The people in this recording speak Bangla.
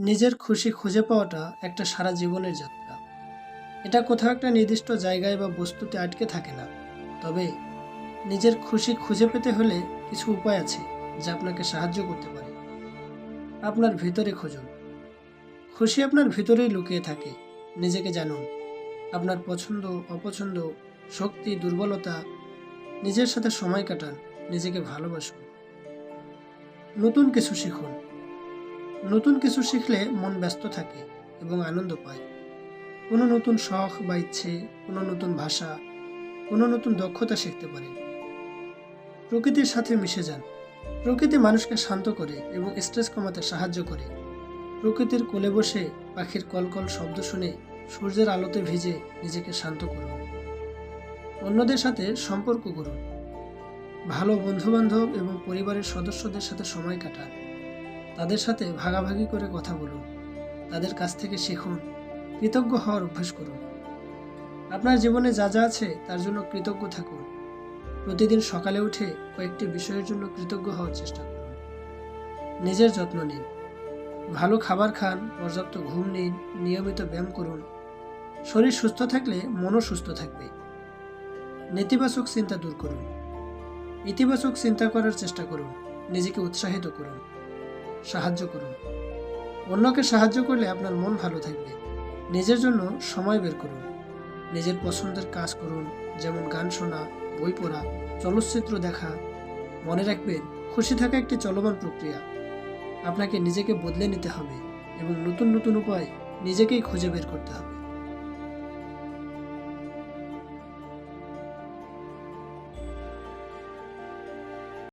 নিজের খুশি খুঁজে পাওয়াটা একটা সারা জীবনের যাত্রা। এটা কোথাও একটা নির্দিষ্ট জায়গায় বা বস্তুতে আটকে থাকে না। তবে নিজের খুশি খুঁজে পেতে হলে কিছু উপায় আছে যা আপনাকে সাহায্য করতে পারে। আপনার ভিতরে খুঁজুন। খুশি আপনার ভিতরেই লুকিয়ে থাকে। নিজেকে জানুন। আপনার পছন্দ, অপছন্দ, শক্তি, দুর্বলতা, নিজের সাথে সময় কাটান, নিজেকে ভালোবাসুন। নতুন কিছু শিখুন। নতুন কিছু শিখলে মন ব্যস্ত থাকে এবং আনন্দ পায়। কোনো নতুন শখ বা ইচ্ছে, কোনো নতুন ভাষা, কোনো নতুন দক্ষতা শিখতে পারেন প্রকৃতির সাথে মিশে যান। প্রকৃতি মানুষকে শান্ত করে এবং স্ট্রেস কমাতে সাহায্য করে। প্রকৃতির কোলে বসে পাখির কলকল শব্দ শুনে সূর্যের আলোতে ভিজে নিজেকে শান্ত করুন। অন্যদের সাথে সম্পর্ক করুন ভালো বন্ধুবান্ধব এবং পরিবারের সদস্যদের সাথে সময় কাটান। তাদের সাথে ভাগাভাগি করে কথা বলুন। তাদের কাছ থেকে শিখুন। কৃতজ্ঞ হওয়ার অভ্যাস করুন। আপনার জীবনে যা যা আছে, তার জন্য কৃতজ্ঞ থাকুন। প্রতিদিন সকালে উঠে কয়েকটি বিষয়ের জন্য কৃতজ্ঞ হওয়ার চেষ্টা করুন। নিজের যত্ন নিন। ভালো খাবার খান, পর্যাপ্ত ঘুম নিন, নিয়মিত ব্যায়াম করুন। শরীর সুস্থ থাকলে মনও সুস্থ থাকবে। নেতিবাচক চিন্তা দূর করুন। ইতিবাচক চিন্তা করার চেষ্টা করুন। নিজেকে উৎসাহিত করুন। সাহায্য করুন। অন্যকে সাহায্য করলে আপনার মন ভালো থাকবে। নিজের জন্য সময় বের করুন। নিজের পছন্দের কাজ করুন, যেমন গান শোনা, বই পড়া, চলচ্চিত্র দেখা। মনে রাখবেন, খুশি থাকা একটি চলমান প্রক্রিয়া। আপনাকে নিজেকে বদলে নিতে হবে এবং নতুন নতুন উপায় নিজেকেই খুঁজে বের করতে হবে।